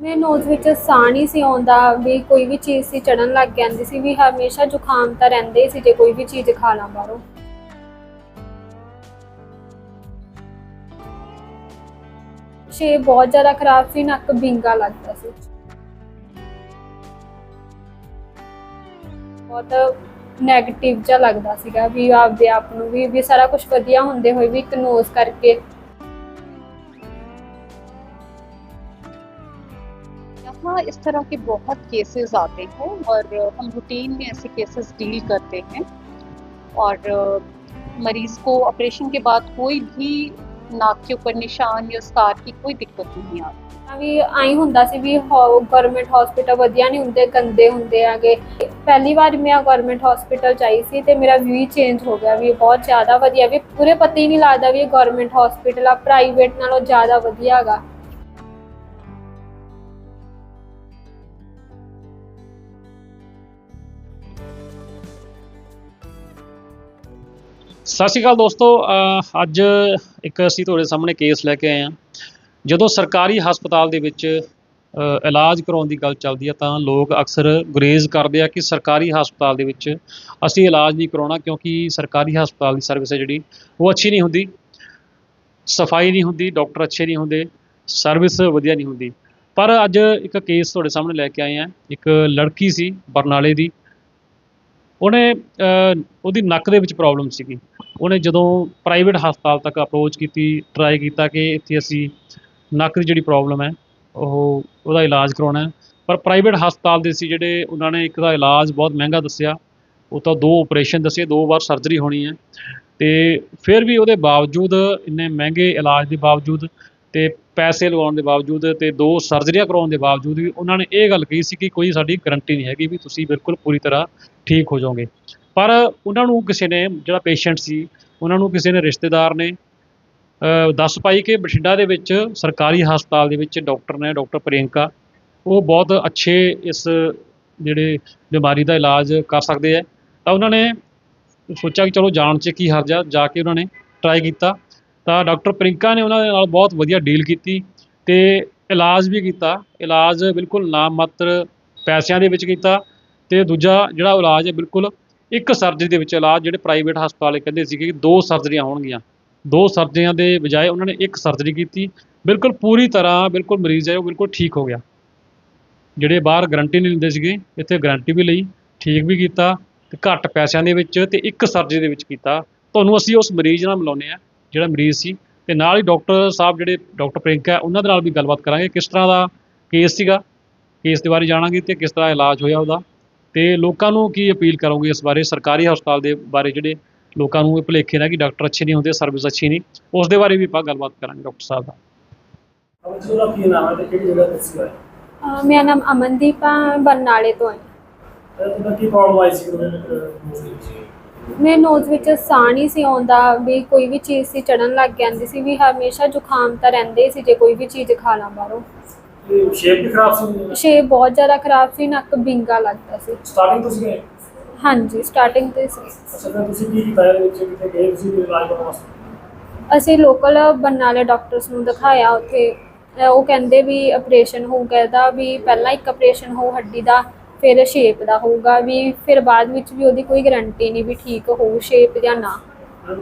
ਮੇਰੇ ਨੋਜ਼ ਵਿੱਚ ਸਾਹ ਨਹੀਂ ਸੀ ਆਉਂਦਾ, ਵੀ ਕੋਈ ਵੀ ਚੀਜ਼ ਸੀ ਚੜਨ ਲੱਗ ਜਾਂਦੀ ਸੀ, ਵੀ ਹਮੇਸ਼ਾ ਜ਼ੁਕਾਮ ਤਾਂ ਰਹਿੰਦੇ ਸੀ ਜੇ ਕੋਈ ਵੀ ਚੀਜ਼ ਖਾ ਲਾਂ ਬਾਹਰੋਂ। ਛੇ ਬਹੁਤ ਜ਼ਿਆਦਾ ਖਰਾਬ ਸੀ, ਨੱਕ ਬਿੰਗਾ ਲੱਗਦਾ ਸੀ। ਬਹੁਤ ਨੈਗੇਟਿਵ ਜਿਹਾ ਲੱਗਦਾ ਸੀਗਾ, ਵੀ ਆਪਦੇ ਆਪ ਨੂੰ ਵੀ ਵੀ ਸਾਰਾ ਕੁਝ ਵਧੀਆ ਹੁੰਦੇ ਹੋਏ ਵੀ ਇੱਕ ਨੋਜ਼ ਕਰਕੇ यहाँ इस तरह के बहुत केसेस आते हैं और हम रूटीन में ऐसे केसेस डील करते हैं और मरीज को ऑपरेशन के बाद कोई भी नाक के ऊपर निशान या स्कार की कोई दिक्कत नहीं आती ਤਾਂ ਵੀ ਆਈ ਹੁੰਦਾ ਸੀ ਵੀ ਗਵਰਨਮੈਂਟ ਹਸਪੀਟਲ ਵਧੀਆ ਨਹੀਂ ਹੁੰਦੇ ਗੰਦੇ ਹੁੰਦੇ ਆਗੇ ਪਹਿਲੀ ਵਾਰ ਮੈਂ ਗਵਰਨਮੈਂਟ ਹਸਪੀਟਲ ਚਾਹੀ ਸੀ ਤੇ ਮੇਰਾ ਵਿਊ ਚੇਂਜ ਹੋ ਗਿਆ ਵੀ ਬਹੁਤ ਜ਼ਿਆਦਾ ਵਧੀਆ ਵੀ ਪੂਰੇ ਪਤਾ ਹੀ ਨਹੀਂ ਲੱਗਦਾ ਵੀ ਇਹ ਗਵਰਨਮੈਂਟ ਹਸਪੀਟਲ ਆ ਪ੍ਰਾਈਵੇਟ ਨਾਲੋਂ ਜ਼ਿਆਦਾ ਵਧੀਆ ਹੈਗਾ ਸਤਿ ਸ਼੍ਰੀ ਅਕਾਲ ਦੋਸਤੋ ਅੱਜ ਇੱਕ ਅਸੀਂ ਤੁਹਾਡੇ ਸਾਹਮਣੇ ਕੇਸ ਲੈ ਕੇ ਆਏ ਹਾਂ। ਜਦੋਂ ਸਰਕਾਰੀ ਹਸਪਤਾਲ ਦੇ ਵਿੱਚ ਇਲਾਜ ਕਰਾਉਣ ਦੀ ਗੱਲ ਚੱਲਦੀ ਹੈ ਤਾਂ ਲੋਕ ਅਕਸਰ ਗੁਰੇਜ਼ ਕਰਦੇ ਆ ਕਿ ਸਰਕਾਰੀ ਹਸਪਤਾਲ ਦੇ ਵਿੱਚ ਅਸੀਂ ਇਲਾਜ ਨਹੀਂ ਕਰਾਉਣਾ ਕਿਉਂਕਿ ਸਰਕਾਰੀ ਹਸਪਤਾਲ ਦੀ ਸਰਵਿਸ ਹੈ ਜਿਹੜੀ, ਉਹ ਅੱਛੀ ਨਹੀਂ ਹੁੰਦੀ। ਸਫ਼ਾਈ ਨਹੀਂ ਹੁੰਦੀ ਡਾਕਟਰ ਅੱਛੇ ਨਹੀਂ ਹੁੰਦੇ ਸਰਵਿਸ ਵਧੀਆ ਨਹੀਂ ਹੁੰਦੀ। ਪਰ ਅੱਜ ਇੱਕ ਕੇਸ ਤੁਹਾਡੇ ਸਾਹਮਣੇ ਲੈ ਕੇ ਆਏ ਹਾਂ। ਇੱਕ ਲੜਕੀ ਸੀ, ਬਰਨਾਲੇ ਦੀ। ਉਹਨੇ ਉਹਦੀ ਨੱਕ ਦੇ ਵਿੱਚ ਪ੍ਰੋਬਲਮ ਸੀਗੀ। ਉਹਨੇ ਜਦੋਂ ਪ੍ਰਾਈਵੇਟ ਹਸਪਤਾਲ ਤੱਕ ਅਪਰੋਚ ਕੀਤੀ ਟਰਾਈ ਕੀਤਾ ਕਿ ਇੱਥੇ ਅਸੀਂ ਨੱਕ ਦੀ ਜਿਹੜੀ ਪ੍ਰੋਬਲਮ ਹੈ, ਉਹ ਉਹਦਾ ਇਲਾਜ ਕਰਾਉਣਾ ਪਰ ਪ੍ਰਾਈਵੇਟ ਹਸਪਤਾਲ ਦੇ ਸੀ ਜਿਹੜੇ, ਉਹਨਾਂ ਨੇ ਇੱਕ ਦਾ ਇਲਾਜ ਬਹੁਤ ਮਹਿੰਗਾ ਦੱਸਿਆ, ਉਹ ਤਾਂ ਦੋ ਆਪਰੇਸ਼ਨ ਦੱਸੇ, ਦੋ ਵਾਰ ਸਰਜਰੀ ਹੋਣੀ ਹੈ। ਤੇ ਫਿਰ ਵੀ ਉਹਦੇ ਬਾਵਜੂਦ ਇੰਨੇ ਮਹਿੰਗੇ ਇਲਾਜ ਦੇ ਬਾਵਜੂਦ ਤੇ ਪੈਸੇ ਲਗਾਉਣ ਦੇ ਬਾਵਜੂਦ ਤੇ ਦੋ ਸਰਜਰੀਆਂ ਕਰਾਉਣ ਦੇ ਬਾਵਜੂਦ ਵੀ ਉਹਨਾਂ ਨੇ ਇਹ ਗੱਲ ਕਹੀ ਸੀ ਕਿ ਕੋਈ ਸਾਡੀ ਗਰੰਟੀ ਨਹੀਂ ਹੈਗੀ ਵੀ ਤੁਸੀਂ ਬਿਲਕੁਲ ਪੂਰੀ ਤਰ੍ਹਾਂ ਠੀਕ ਹੋ ਜਾਓਗੇ। ਪਰ ਉਹਨਾਂ ਨੂੰ ਕਿਸੇ ਨੇ, ਜਿਹੜਾ ਪੇਸ਼ੈਂਟ ਸੀ, ਉਹਨਾਂ ਨੂੰ ਕਿਸੇ ਨੇ ਰਿਸ਼ਤੇਦਾਰ ਨੇ ਦੱਸ ਪਾਈ ਕਿ ਬਠਿੰਡਾ ਦੇ ਵਿੱਚ ਸਰਕਾਰੀ ਹਸਪਤਾਲ ਦੇ ਵਿੱਚ ਡਾਕਟਰ ਨੇ, ਡਾਕਟਰ ਪ੍ਰਿਯੰਕਾ, ਉਹ ਬਹੁਤ ਅੱਛੇ ਇਸ ਜਿਹੜੇ ਬਿਮਾਰੀ ਦਾ ਇਲਾਜ ਕਰ ਸਕਦੇ ਆ। ਤਾਂ ਉਹਨਾਂ ਨੇ ਸੋਚਿਆ ਕਿ ਚਲੋ ਜਾਣ 'ਚ ਕੀ ਹਰਜ ਜਾ ਕੇ ਉਹਨਾਂ ਨੇ ਟਰਾਈ ਕੀਤਾ। ਤਾਂ ਡਾਕਟਰ ਪ੍ਰਿੰਕਾ ਨੇ ਉਹਨਾਂ ਦੇ ਨਾਲ ਬਹੁਤ ਵਧੀਆ ਡੀਲ ਕੀਤੀ ਤੇ ਇਲਾਜ ਵੀ ਕੀਤਾ। ਇਲਾਜ ਬਿਲਕੁਲ ਨਾਮ ਮਾਤਰ ਪੈਸਿਆਂ ਦੇ ਵਿੱਚ ਕੀਤਾ। ਤੇ ਦੂਜਾ ਜਿਹੜਾ ਇਲਾਜ ਹੈ ਬਿਲਕੁਲ ਇੱਕ ਸਰਜਰੀ ਦੇ ਵਿੱਚ ਇਲਾਜ ਜਿਹੜੇ ਪ੍ਰਾਈਵੇਟ ਹਸਪਤਾਲ ਕਹਿੰਦੇ ਸੀਗੇ ਕਿ ਦੋ ਸਰਜਰੀਆਂ ਹੋਣਗੀਆਂ ਦੋ ਸਰਜਰੀਆਂ ਦੇ ਬਜਾਏ ਉਹਨਾਂ ਨੇ ਇੱਕ ਸਰਜਰੀ ਕੀਤੀ। ਬਿਲਕੁਲ ਪੂਰੀ ਤਰ੍ਹਾਂ ਬਿਲਕੁਲ ਮਰੀਜ਼ ਹੈ ਉਹ ਬਿਲਕੁਲ ਠੀਕ ਹੋ ਗਿਆ। ਜਿਹੜੇ ਬਾਹਰ ਗਾਰੰਟੀ ਨਹੀਂ ਲੈਂਦੇ ਸੀਗੇ, ਇੱਥੇ ਗਾਰੰਟੀ ਵੀ ਲਈ, ਠੀਕ ਵੀ ਕੀਤਾ ਤੇ ਘੱਟ ਪੈਸਿਆਂ ਦੇ ਵਿੱਚ ਤੇ ਇੱਕ ਸਰਜਰੀ ਦੇ ਵਿੱਚ ਕੀਤਾ। ਤੁਹਾਨੂੰ ਅਸੀਂ ਉਸ ਮਰੀਜ਼ ਨਾਲ ਮਿਲਾਉਂਦੇ ਆ ਜਿਹੜਾ ਮਰੀਜ਼ ਸੀ। ਤੇ ਨਾਲ ਹੀ ਡਾਕਟਰ ਸਾਹਿਬ ਜਿਹੜੇ ਡਾਕਟਰ ਪ੍ਰਿੰਕਾ ਉਹਨਾਂ ਦੇ ਨਾਲ ਵੀ ਗੱਲਬਾਤ ਕਰਾਂਗੇ ਕਿਸ ਤਰ੍ਹਾਂ ਦਾ ਕੇਸ ਸੀਗਾ। ਕੇਸ ਦੇ ਬਾਰੇ ਜਾਣਾਂਗੇ ਤੇ ਕਿਸ ਤਰ੍ਹਾਂ ਇਲਾਜ ਹੋਇਆ ਉਹਦਾ। ਤੇ ਲੋਕਾਂ ਨੂੰ ਕੀ ਅਪੀਲ ਕਰੋਗੇ ਇਸ ਬਾਰੇ? ਸਰਕਾਰੀ ਹਸਪਤਾਲ ਦੇ ਬਾਰੇ ਜਿਹੜੇ ਲੋਕਾਂ ਨੂੰ ਇਹ ਭੁਲੇਖੇ ਨੇ ਕਿ ਡਾਕਟਰ ਅੱਛੇ ਨਹੀਂ ਹੁੰਦੇ ਸਰਵਿਸ ਅੱਛੀ ਨਹੀਂ ਉਸ ਦੇ ਬਾਰੇ ਵੀ ਆਪਾਂ ਗੱਲਬਾਤ ਕਰਾਂਗੇ ਡਾਕਟਰ ਸਾਹਿਬ ਦਾ ਅਬ ਜੀ ਉਹਦਾ ਕੀ ਨਾਮ ਹੈ ਤੇ ਕਿਹੜੀ ਜਗ੍ਹਾ ਤੇ ਸੀ ਹੋਇਆ ਅਹ ਮੇਰਾ ਨਾਮ ਅਮਨਦੀਪ ਆ ਬਰਨਾਲੇ ਤੋਂ ਕੀ ਪ੍ਰੋਬਲਮ ਆਈ ਸੀ ਉਹਦੇ ਵਿੱਚ? ਮੇਰੇ ਨੋਜ਼ ਵਿੱਚ ਸਾਹ ਨਹੀਂ ਸੀ ਆਉਂਦਾ ਵੀ ਕੋਈ ਵੀ ਚੀਜ਼ ਸੀ ਚੜਨ ਲੱਗ ਜਾਂਦੀ ਸੀ ਵੀ ਹਮੇਸ਼ਾ ਜ਼ੁਕਾਮ ਤਾਂ ਰਹਿੰਦੇ ਹੀ ਸੀ ਜੇ ਕੋਈ ਵੀ ਚੀਜ਼ ਖਾ ਲਾਂ ਬਾਹਰੋਂ। ਸ਼ੇਪ ਵੀ ਖਰਾਬ ਸੀ ਛੇ ਬਹੁਤ ਜ਼ਿਆਦਾ ਖਰਾਬ ਸੀ ਨੱਕ ਬਿੰਗਾ ਲੱਗਦਾ ਸੀ। ਸਟਾਰਟਿੰਗ ਤੋਂ ਸੀ ਗਏ ਹਾਂਜੀ ਸਟਾਰਟਿੰਗ ਤੇ ਸੀ। ਅੱਛਾ ਤੁਸੀਂ ਕੀ ਕੀਤਾ ਇਹਦੇ ਵਿੱਚ? ਕਿਤੇ ਗਏ ਤੁਸੀਂ ਕੋਈ ਇਲਾਜ ਕਰਾਉਣ ਵਾਸਤੇ? ਅਸੀਂ ਲੋਕਲ ਬਰਨਾਲੇ ਡਾਕਟਰਸ ਨੂੰ ਦਿਖਾਇਆ ਉੱਥੇ। ਅਹ ਉਹ ਕਹਿੰਦੇ ਵੀ ਆਪਰੇਸ਼ਨ ਹੋਊਗਾ ਇਹਦਾ ਵੀ ਪਹਿਲਾਂ ਇੱਕ ਆਪਰੇਸ਼ਨ ਹੋਊ ਹੱਡੀ ਦਾ ਫਿਰ ਸ਼ੇਪ ਦਾ ਹੋਊਗਾ ਵੀ ਫਿਰ ਬਾਅਦ ਵਿੱਚ ਵੀ ਉਹਦੀ ਕੋਈ ਗਾਰੰਟੀ ਨਹੀਂ ਵੀ ਠੀਕ ਹੋਊ ਸ਼ੇਪ ਜਾਂ ਨਾ।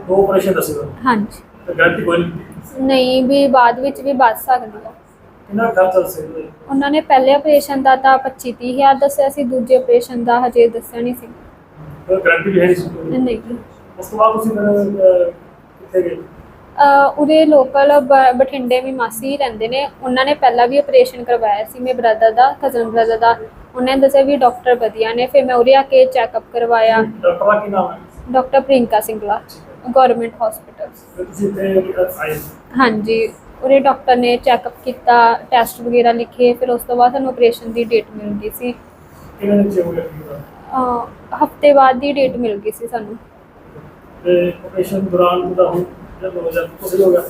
ਦੋ ਆਪਰੇਸ਼ਨ ਦੱਸੇ ਤੁਹਾਨੂੰ। ਹਾਂਜੀ। ਤੇ ਗਾਰੰਟੀ ਕੋਈ ਨਹੀਂ? ਨਹੀਂ ਵੀ ਬਾਅਦ ਵਿੱਚ ਵੀ ਬਚ ਸਕਦੀ ਆ। ਕਿੰਨਾ ਖਰਚਾ ਦੱਸੇ ਉਹਦੇ? ਉਹਨਾਂ ਨੇ ਪਹਿਲੇ ਆਪਰੇਸ਼ਨ ਦਾ ਤਾਂ 25 ਤੀਹ ਹਜ਼ਾਰ ਦੱਸਿਆ ਸੀ ਦੂਜੇ ਆਪਰੇਸ਼ਨ ਦਾ ਹਜੇ ਦੱਸਿਆ ਨਹੀਂ ਸੀ। ਗਾਰੰਟੀ ਵੀ ਹੈ ਨਹੀਂ ਸੀ ਕੋਈ। ਨਹੀਂ ਉਸ ਤੋਂ ਬਾਅਦ ਤੁਸੀਂ ਫਿਰ ਅਹ, ਕਿੱਥੇ ਗਏ? ਅਹ ਉਰੇ ਲੋਕਲ ਬਠਿੰਡੇ ਵੀ ਮਾਸੀ ਰਹਿੰਦੇ ਨੇ। ਉਹਨਾਂ ਨੇ ਪਹਿਲਾਂ ਵੀ ਆਪਰੇਸ਼ਨ ਕਰਵਾਇਆ ਸੀ ਮੇਰੇ ਬ੍ਰਦਰ ਦਾ ਕਜ਼ਨ ਬ੍ਰਦਰ ਦਾ। ਉਹਨਾਂ ਨੇ ਦੱਸਿਆ ਵੀ ਡਾਕਟਰ ਵਧੀਆ ਨੇ। ਫਿਰ ਮੈਂ ਉਰੇ ਆ ਕੇ ਚੈੱਕਅਪ ਕਰਵਾਇਆ। ਡਾਕਟਰ ਦਾ ਕੀ ਨਾਮ ਹੈ? Doctor Priyanka Singla government hospital ਫਿਰ ਤੁਸੀਂ ਇੱਥੇ ਆਏ? ਹਾਂਜੀ। ਉਰੇ ਡਾਕਟਰ ਨੇ ਚੈੱਕਅਪ ਕੀਤਾ ਟੈਸਟ ਵਗੈਰਾ ਲਿਖੇ ਫਿਰ ਉਸ ਤੋਂ ਬਾਅਦ ਸਾਨੂੰ ਆਪਰੇਸ਼ਨ ਦੀ ਡੇਟ ਮਿਲ ਗਈ ਸੀ। ਕਿਵੇਂ ਹਫ਼ਤੇ ਬਾਅਦ ਦੀ ਡੇਟ ਮਿਲ ਗਈ ਸੀ ਸਾਨੂੰ। ਤੇ ਆਪਰੇਸ਼ਨ ਦੌਰਾਨ ਉਹਦਾ ਹੁਣ ਜਦ ਹੋ ਜਾ ਤੁਸੀਂ ਹੋ ਗਿਆ?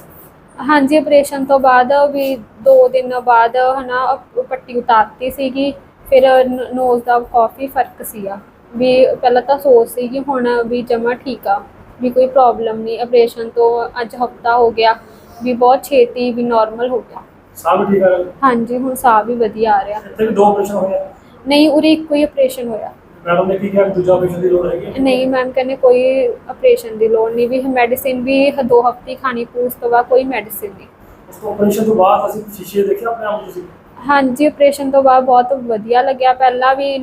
ਹਾਂਜੀ ਆਪਰੇਸ਼ਨ ਤੋਂ ਬਾਅਦ ਵੀ 2 ਦਿਨ ਬਾਅਦ ਹਨਾ ਅਪ- ਪੱਟੀ ਉਤਾਰਤੀ ਸੀਗੀ ਫਿਰ ਨੋਜ਼ ਦਾ ਕਾਫੀ ਫ਼ਰਕ ਸੀਗਾ। ਵੀ ਪਹਿਲਾਂ ਤਾਂ ਸੋਚ ਸੀਗੀ ਹੁਣ ਵੀ ਜਮਾ ਠੀਕ ਆ ਵੀ ਕੋਈ ਪ੍ਰੋਬਲਮ ਨਹੀਂ ਆਪਰੇਸ਼ਨ ਤੋਂ ਅੱਜ ਹਫਤਾ ਹੋ ਗਿਆ। ਵੀ ਬਹੁਤ ਛੇਤੀ ਵੀ ਨਾਰਮਲ ਹੋ ਗਿਆ। ਸਾਹ ਵੀ ਠੀਕ ਆ ਰਿਹਾ? ਹਾਂਜੀ ਹੁਣ ਸਾਹ ਵੀ ਵਧੀਆ ਆ ਰਿਹਾ। ਇੱਥੇ ਵੀ ਦੋ ਆਪਰੇਸ਼ਨ ਹੋਏ ਆ? ਨਹੀਂ ਉਰੇ ਇੱਕੋ ਹੀ ਆਪਰੇਸ਼ਨ ਹੋਇਆ। ਮੈਡਮ ਨੇ ਕੀ ਕਿਹਾ ਕਿ ਦੂਜਾ ਆਪਰੇਸ਼ਨ ਦੀ ਲੋੜ ਹੈਗੀ ਹੈ? ਨਹੀਂ ਮੈਮ ਕਹਿੰਦੇ ਕੋਈ ਆਪਰੇਸ਼ਨ ਦੀ ਲੋੜ ਨਹੀਂ ਵੀ ਮੈਡੀਸਿਨ ਵੀ ਦੋ ਹਫ਼ਤੇ ਖਾਣੀ ਪਊ ਉਸ ਤੋਂ ਬਾਅਦ ਕੋਈ ਮੈਡੀਸਿਨ ਨਹੀਂ। ਉਸ ਤੋਂ ਆਪਰੇਸ਼ਨ ਤੋਂ ਬਾਅਦ ਅਸੀਂ ਸ਼ੀਸ਼ੇ ਦੇਖੇ ਆਪਣੇ ਆਪ ਨੂੰ ਤੁਸੀਂ? ਹਾਂਜੀ ਆਪਰੇਸ਼ਨ ਤੋਂ ਬਾਅਦ ਬਹੁਤ ਵਧੀਆ ਲੱਗਿਆ। ਪਹਿਲਾਂ ਵੀ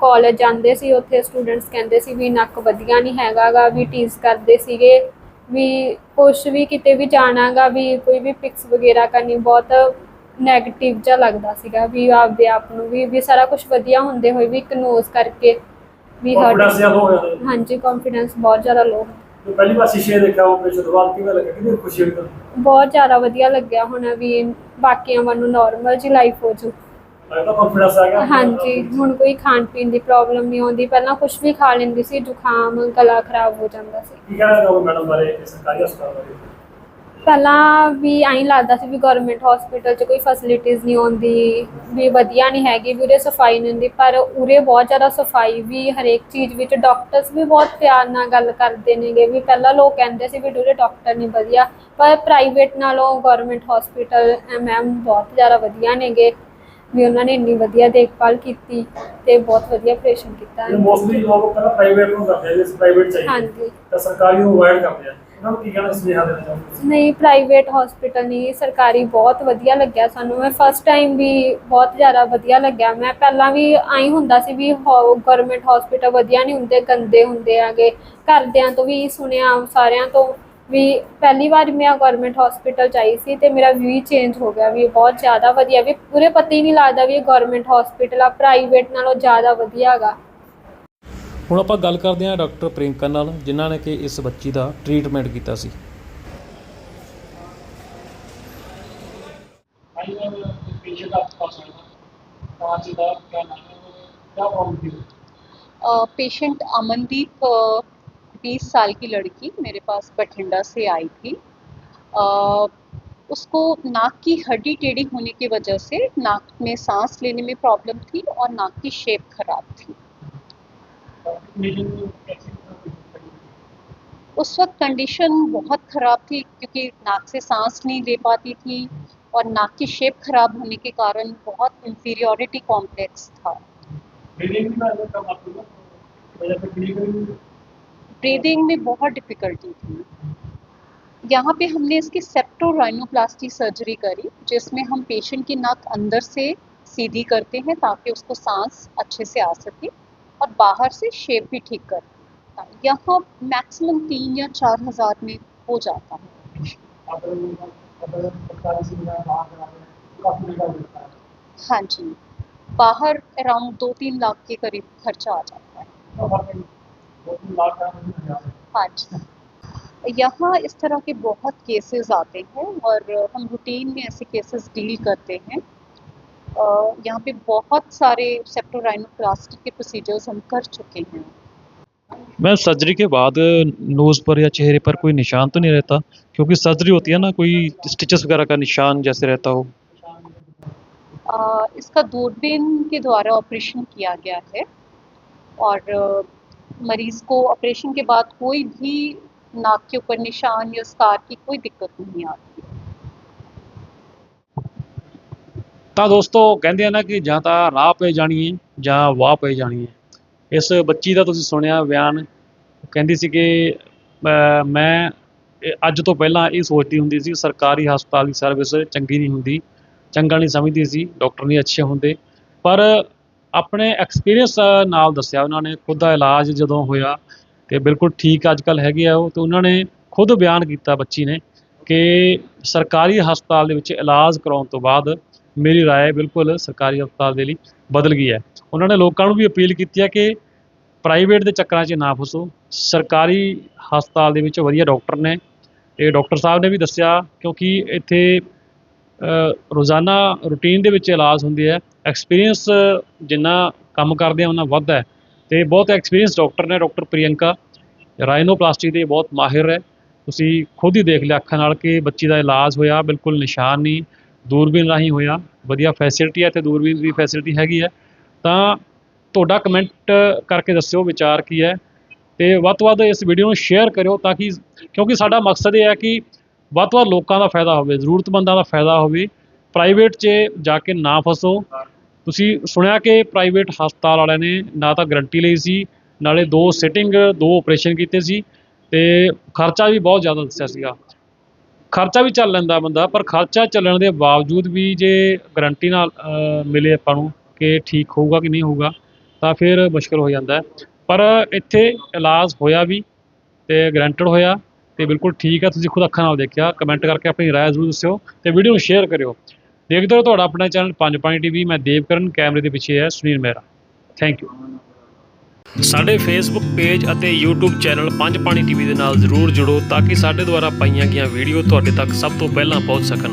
ਕਾਲਜ ਜਾਂਦੇ ਸੀ ਉੱਥੇ ਸਟੂਡੈਂਟਸ ਕਹਿੰਦੇ ਸੀ ਵੀ ਨੱਕ ਵਧੀਆ ਨਹੀਂ ਹੈਗਾਗਾ ਵੀ ਟੀਜ਼ ਕਰਦੇ ਸੀਗੇ। ਵੀ ਕੁਛ ਵੀ ਕਿਤੇ ਵੀ ਜਾਣਾਗਾ ਵੀ ਕੋਈ ਵੀ ਪਿਕਸ ਵਗੈਰਾ ਕਰਨੀ ਬਹੁਤ 네ਗੇਟਿਵ ਜਿਹਾ ਲੱਗਦਾ ਸੀਗਾ ਵੀ ਆਪਦੇ ਆਪ ਨੂੰ ਵੀ ਵੀ ਸਾਰਾ ਕੁਝ ਵਧੀਆ ਹੁੰਦੇ ਹੋਏ ਵੀ ਇੱਕ ਨੋਜ਼ ਕਰਕੇ ਵੀ ਕੰਫੀਡੈਂਸ ਹਰਟ ਜ਼ਿਆਦਾ ਹੋ ਗਿਆ ਤਾਂ। ਹਾਂਜੀ ਕੰਫੀਡੈਂਸ ਬਹੁਤ ਜ਼ਿਆਦਾ ਲੋ ਜੋ ਪਹਿਲੀ ਵਾਰ ਸ਼ੀਸ਼ੇ ਦੇਖਿਆ ਉਹ ਆਪਰੇਸ਼ਨ ਤੋਂ ਬਾਅਦ ਕਿਵੇਂ ਲੱਗਾ ਕਿੰਨੀ ਖੁਸ਼ੀ ਹੋਈ ਤੁਹਾਨੂੰ? ਬਹੁਤ ਜ਼ਿਆਦਾ ਵਧੀਆ ਲੱਗਿਆ ਹੁਣ ਵੀ ਬਾਕੀਆਂ ਵਾਂਗੂ ਨਾਰਮਲ ਜੀ ਲਾਈਫ ਹੋ ਜੂ ਲੱਗਦਾ ਕੰਫੀਡੈਂਸ ਆ ਗਿਆ ਹਾਂਜੀ ਹੁਣ ਕੋਈ ਖਾਣ ਪੀਣ ਦੀ ਪ੍ਰੋਬਲਮ ਨਹੀਂ ਆਉਂਦੀ। ਪਹਿਲਾਂ ਕੁਝ ਵੀ ਖਾ ਲੈਂਦੀ ਸੀ ਜ਼ੁਕਾਮ ਗਲਾ ਖਰਾਬ ਹੋ ਜਾਂਦਾ ਸੀ। ਕੀ ਕਹਿਣਾ ਚਾਹੋਗੇ ਮੈਡਮ ਬਾਰੇ ਸਰਕਾਰੀ ਹਸਪਤਾਲ ਬਾਰੇ? ਪਹਿਲਾਂ ਵੀ ਐਂ ਲੱਗਦਾ ਸੀ ਵੀ ਗਵਰਨਮੈਂਟ ਹਸਪੀਟਲ 'ਚ ਕੋਈ ਫੈਸਿਲਿਟੀਆਂ ਨਹੀਂ ਆਉਂਦੀ ਵੀ ਵਧੀਆ ਨਹੀਂ ਹੈਗੀ ਵੀ ਉਰੇ ਸਫ਼ਾਈ ਨਹੀਂ ਹੁੰਦੀ। ਪਰ ਉਰੇ ਬਹੁਤ ਜ਼ਿਆਦਾ ਸਫ਼ਾਈ ਵੀ ਹਰੇਕ ਚੀਜ਼ ਵਿੱਚ ਡਾਕਟਰਸ ਵੀ ਬਹੁਤ ਪਿਆਰ ਨਾਲ ਗੱਲ ਕਰਦੇ ਨੇਗੇ। ਵੀ ਪਹਿਲਾਂ ਲੋਕ ਕਹਿੰਦੇ ਸੀ ਵੀ ਉਰੇ ਡਾਕਟਰ ਨਹੀਂ ਵਧੀਆ ਪਰ ਪ੍ਰਾਈਵੇਟ ਨਾਲੋਂ ਗਵਰਨਮੈਂਟ ਹਸਪੀਟਲ ਮੈਮ ਬਹੁਤ ਜ਼ਿਆਦਾ ਵਧੀਆ ਨੇਗੇ। ਵੀ ਉਹਨਾਂ ਨੇ ਇੰਨੀ ਵਧੀਆ ਦੇਖਭਾਲ ਕੀਤੀ ਤੇ ਬਹੁਤ ਵਧੀਆ ਆਪਰੇਸ਼ਨ ਕੀਤਾ। ਮੋਸਟਲੀ ਲੋਕ ਪਹਿਲਾਂ ਪ੍ਰਾਈਵੇਟ ਨੂੰ ਕਰਦੇ ਆ ਜਿਸ ਪ੍ਰਾਈਵੇਟ ਚਾਹੀਏ ਹਾਂਜੀ। ਤਾਂ ਸਰਕਾਰੀ ਨੂੰ ਅਵਾਇਡ ਕਰਦੇ ਆ। ਉਹਨਾਂ ਨੂੰ ਕੀ ਕਹਿਣਾ ਸੁਨੇਹਾ ਦੇਣਾ ਚਾਹੁੰਦੇ ਤੁਸੀਂ? ਨਹੀਂ ਪ੍ਰਾਈਵੇਟ ਹਸਪੀਟਲ ਨਹੀਂ ਸਰਕਾਰੀ ਬਹੁਤ ਵਧੀਆ ਲੱਗਿਆ ਸਾਨੂੰ। ਮੈਂ ਫਸਟ ਟਾਈਮ ਵੀ ਬਹੁਤ ਜ਼ਿਆਦਾ ਵਧੀਆ ਲੱਗਿਆ। ਮੈਂ ਪਹਿਲਾਂ ਵੀ ਆਈ ਹੁੰਦਾ ਸੀ ਵੀ ਗਵਰਨਮੈਂਟ ਹਸਪੀਟਲ ਵਧੀਆ ਨਹੀਂ ਹੁੰਦੇ ਗੰਦੇ ਹੁੰਦੇ ਆਗੇ ਘਰਦਿਆਂ ਤੋਂ ਵੀ ਸੁਣਿਆ ਸਾਰਿਆਂ ਤੋਂ। ਵੀ ਪਹਿਲੀ ਵਾਰ ਮੈਂ ਗਵਰਨਮੈਂਟ ਹਸਪੀਟਲ ਚ ਆਈ ਸੀ ਤੇ ਮੇਰਾ ਵਿਊ ਚੇਂਜ ਹੋ ਗਿਆ ਵੀ ਬਹੁਤ ਜ਼ਿਆਦਾ ਵਧੀਆ ਵੀ ਪੂਰੇ ਪਤਾ ਹੀ ਨਹੀਂ ਲੱਗਦਾ ਵੀ ਇਹ ਗਵਰਨਮੈਂਟ ਹਸਪੀਟਲ ਆ ਪ੍ਰਾਈਵੇਟ ਨਾਲੋਂ ਜ਼ਿਆਦਾ ਵਧੀਆ ਹੈਗਾ ਹੁਣ ਆਪਾਂ ਗੱਲ ਕਰਦੇ ਹਾਂ ਡਾਕਟਰ ਪ੍ਰਿੰਕਾ ਨਾਲ ਜਿਨ੍ਹਾਂ ਨੇ ਕਿ ਇਸ ਬੱਚੀ ਦਾ ਟ੍ਰੀਟਮੈਂਟ ਕੀਤਾ ਸੀ पेशेंट आपके पास आया कहाँ से था क्या नाम है क्या प्रॉब्लम थी पेशेंट अमनदीप बीस साल की लड़की मेरे पास बठिंडा से आई थी। अ, उसको नाक की हड्डी टेढ़ी होने की वजह से नाक में सांस लेने में प्रॉब्लम थी और नाक की शेप खराब थी। उस वक्त कंडीशन बहुत ख़राब थी क्योंकि नाक से सांस नहीं ले पाती थी और नाक की शेप खराब होने के कारण बहुत इंफीरियोरिटी कॉम्प्लेक्स था। ब्रीदिंग में बहुत डिफ़िकल्टी थी। यहाँ पे हमने इसकी सेप्टोराइनोप्लास्टी सर्जरी करी, जिसमें हम पेशेंट की नाक अंदर से सीधी करते हैं ताकि उसको सांस अच्छे से आ सके और बाहर से शेप भी ठीक करते हैं यहाँ मैक्सिमम तीन या चार हज़ार में हो जाता है। हाँ जी, बाहर अराउंड दो तीन लाख के करीब खर्चा आ जाता है। हाँ जी। यहाँ इस तरह के बहुत केसेस आते हैं और हम रूटीन में ऐसे केसेस डील करते हैं। यहाँ पे बहुत सारे सेप्टोराइनोप्लास्टी के प्रोसीजर्स हम कर चुके हैं। मैम सर्जरी के बाद नोज़ पर या चेहरे पर कोई निशान तो नहीं रहता? क्योंकि सर्जरी होती है ना कोई स्टिचेस वगैरह का निशान जैसे रहता हो। अ, इसका दूरबीन के द्वारा ऑपरेशन किया गया है और मरीज को ऑपरेशन के बाद कोई भी नाक के ऊपर निशान या स्कार की कोई दिक्कत नहीं आती ਤਾਂ ਦੋਸਤੋ ਕਹਿੰਦੇ ਆ ਨਾ ਕਿ ਜਾਂ ਤਾਂ ਰਾਹ ਪੈ ਜਾਣੀ ਹੈ ਜਾਂ ਵਾਹ ਪੈ ਜਾਣੀ ਹੈ ਇਸ ਬੱਚੀ ਦਾ ਤੁਸੀਂ ਸੁਣਿਆ ਬਿਆਨ ਕਹਿੰਦੀ ਸੀ ਕਿ ਅਹ, ਮੈਂ ਇਹ ਅੱਜ ਤੋਂ ਪਹਿਲਾਂ ਇਹ ਸੋਚਦੀ ਹੁੰਦੀ ਸੀ ਸਰਕਾਰੀ ਹਸਪਤਾਲ ਦੀ ਸਰਵਿਸ ਚੰਗੀ ਨਹੀਂ ਹੁੰਦੀ ਚੰਗਾ ਨਹੀਂ ਸਮਝਦੀ ਸੀ ਡਾਕਟਰ ਨਹੀਂ ਅੱਛੇ ਹੁੰਦੇ ਪਰ ਆਪਣੇ ਐਕਸਪੀਰੀਅੰਸ ਨਾਲ ਦੱਸਿਆ ਉਹਨਾਂ ਨੇ ਖੁਦ ਦਾ ਇਲਾਜ ਜਦੋਂ ਹੋਇਆ ਤੇ ਬਿਲਕੁਲ ਠੀਕ ਅੱਜ ਕੱਲ੍ਹ ਹੈਗੇ ਆ ਉਹ ਤੇ ਉਹਨਾਂ ਨੇ ਖੁਦ ਬਿਆਨ ਕੀਤਾ ਬੱਚੀ ਨੇ ਕਿ ਸਰਕਾਰੀ ਹਸਪਤਾਲ ਦੇ ਵਿੱਚ ਇਲਾਜ ਕਰਾਉਣ ਤੋਂ ਬਾਅਦ ਮੇਰੀ رائے ਬਿਲਕੁਲ ਸਰਕਾਰੀ ਹਸਪਤਾਲ ਦੇ ਲਈ ਬਦਲ ਗਈ ਹੈ ਉਹਨਾਂ ਨੇ ਲੋਕਾਂ ਨੂੰ ਵੀ ਅਪੀਲ ਕੀਤੀ ਹੈ ਕਿ ਪ੍ਰਾਈਵੇਟ ਦੇ ਚੱਕਰਾਂ 'ਚ ਨਾ ਫਸੋ ਸਰਕਾਰੀ ਹਸਪਤਾਲ ਦੇ ਵਿੱਚ ਵਧੀਆ ਡਾਕਟਰ ਨੇ ਤੇ ਡਾਕਟਰ ਸਾਹਿਬ ਨੇ ਵੀ ਦੱਸਿਆ ਕਿਉਂਕਿ ਇੱਥੇ ਅ, ਰੋਜ਼ਾਨਾ ਰੂਟੀਨ ਦੇ ਵਿੱਚ ਇਲਾਜ ਹੁੰਦੇ ਆ ਐਕਸਪੀਰੀਅੰਸ ਜਿੰਨਾ ਕੰਮ ਕਰਦੇ ਆ ਉਹਨਾਂ ਵੱਧਦਾ ਹੈ। ਤੇ ਬਹੁਤ ਐਕਸਪੀਰੀਅੰਸ ਡਾਕਟਰ ਨੇ ਡਾਕਟਰ ਪ੍ਰਿਯੰਕਾ। ਰਾਈਨੋਪਲਾਸਟੀ ਦੇ ਬਹੁਤ ਮਾਹਿਰ ਹੈ। ਤੁਸੀਂ ਖੁਦ ਹੀ ਦੇਖ ਲਿਆ ਅੱਖਾਂ ਨਾਲ ਕਿ ਬੱਚੀ ਦਾ ਇਲਾਜ ਹੋਇਆ, ਬਿਲਕੁਲ ਨਿਸ਼ਾਨ ਨਹੀਂ, ਦੂਰਬੀਨ ਰਾਹੀਂ ਹੋਇਆ। ਵਧੀਆ ਫੈਸਿਲਿਟੀ ਹੈ ਤੇ ਦੂਰਬੀਨ ਦੀ ਫੈਸਿਲਿਟੀ ਹੈਗੀ ਹੈ। ਤਾਂ ਤੁਹਾਡਾ ਕਮੈਂਟ ਕਰਕੇ ਦੱਸਿਓ, ਵਿਚਾਰ ਕੀ ਹੈ। ਤੇ ਵੱਧ ਤੋਂ ਵੱਧ ਇਸ ਵੀਡੀਓ ਨੂੰ ਸ਼ੇਅਰ ਕਰਿਓ ਤਾਂ ਕਿ, ਕਿਉਂਕਿ ਸਾਡਾ ਮਕਸਦ ਇਹ ਹੈ ਕਿ ਵੱਧ ਤੋਂ ਵੱਧ ਲੋਕਾਂ ਦਾ ਫਾਇਦਾ ਹੋਵੇ, ਜ਼ਰੂਰਤਮੰਦਾਂ ਦਾ ਫਾਇਦਾ ਹੋਵੇ। ਪ੍ਰਾਈਵੇਟ 'ਚ ਜਾ ਕੇ ਨਾ ਫਸੋ। ਤੁਸੀਂ ਸੁਣਿਆ ਕਿ ਪ੍ਰਾਈਵੇਟ ਹਸਪਤਾਲ ਵਾਲਿਆਂ ਨੇ ਨਾ ਤਾਂ ਗਰੰਟੀ ਲਈ ਸੀ, ਨਾਲੇ ਦੋ ਸਿਟਿੰਗ ਦੋ ਆਪਰੇਸ਼ਨ ਕੀਤੇ ਸੀ ਤੇ ਖਰਚਾ ਵੀ ਬਹੁਤ ਜ਼ਿਆਦਾ ਦੱਸਿਆ ਸੀਗਾ। ਖਰਚਾ ਵੀ ਚੱਲ ਲੈਂਦਾ ਬੰਦਾ, ਪਰ ਖਰਚਾ ਚੱਲਣ ਦੇ ਬਾਵਜੂਦ ਵੀ ਜੇ ਗਰੰਟੀ ਨਾਲ ਮਿਲੇ ਆਪਾਂ ਨੂੰ ਕਿ ਠੀਕ ਹੋਊਗਾ ਕਿ ਨਹੀਂ ਹੋਊਗਾ, ਤਾਂ ਫਿਰ ਮੁਸ਼ਕਲ ਹੋ ਜਾਂਦਾ ਪਰ ਇੱਥੇ ਇਲਾਜ ਹੋਇਆ ਵੀ ਤੇ ਗਰੰਟਡ ਹੋਇਆ ਤੇ ਬਿਲਕੁਲ ਠੀਕ ਹੈ, ਤੁਸੀਂ ਖੁਦ ਅੱਖਾਂ ਨਾਲ ਦੇਖਿਆ ਕਮੈਂਟ ਕਰਕੇ ਆਪਣੀ ਰਾਏ ਜ਼ਰੂਰ ਦੱਸਿਓ ਤੇ ਵੀਡੀਓ ਨੂੰ ਸ਼ੇਅਰ ਕਰਿਓ। ਦੇਖਦੇ ਰਹੋ ਤੁਹਾਡਾ ਆਪਣਾ ਚੈਨਲ ਪੰਜ ਪਾਣੀ ਟੀਵੀ, ਮੈਂ ਦੇਵਕਰਨ, ਕੈਮਰੇ ਦੇ ਪਿੱਛੇ ਹੈ ਸੁਨੀਲ ਮਹਿਰਾ। ਥੈਂਕ ਯੂ ਸਾਡੇ ਫੇਸਬੁੱਕ ਪੇਜ ਅਤੇ YouTube channel Panj Pani TV ਦੇ ਨਾਲ ਜ਼ਰੂਰ ਜੁੜੋ ਤਾਂ ਕਿ ਸਾਡੇ ਦੁਆਰਾ ਪਾਈਆਂ ਗਈਆਂ ਵੀਡੀਓ ਤੁਹਾਡੇ ਤੱਕ ਸਭ ਤੋਂ ਪਹਿਲਾਂ ਪਹੁੰਚ ਸਕਣ।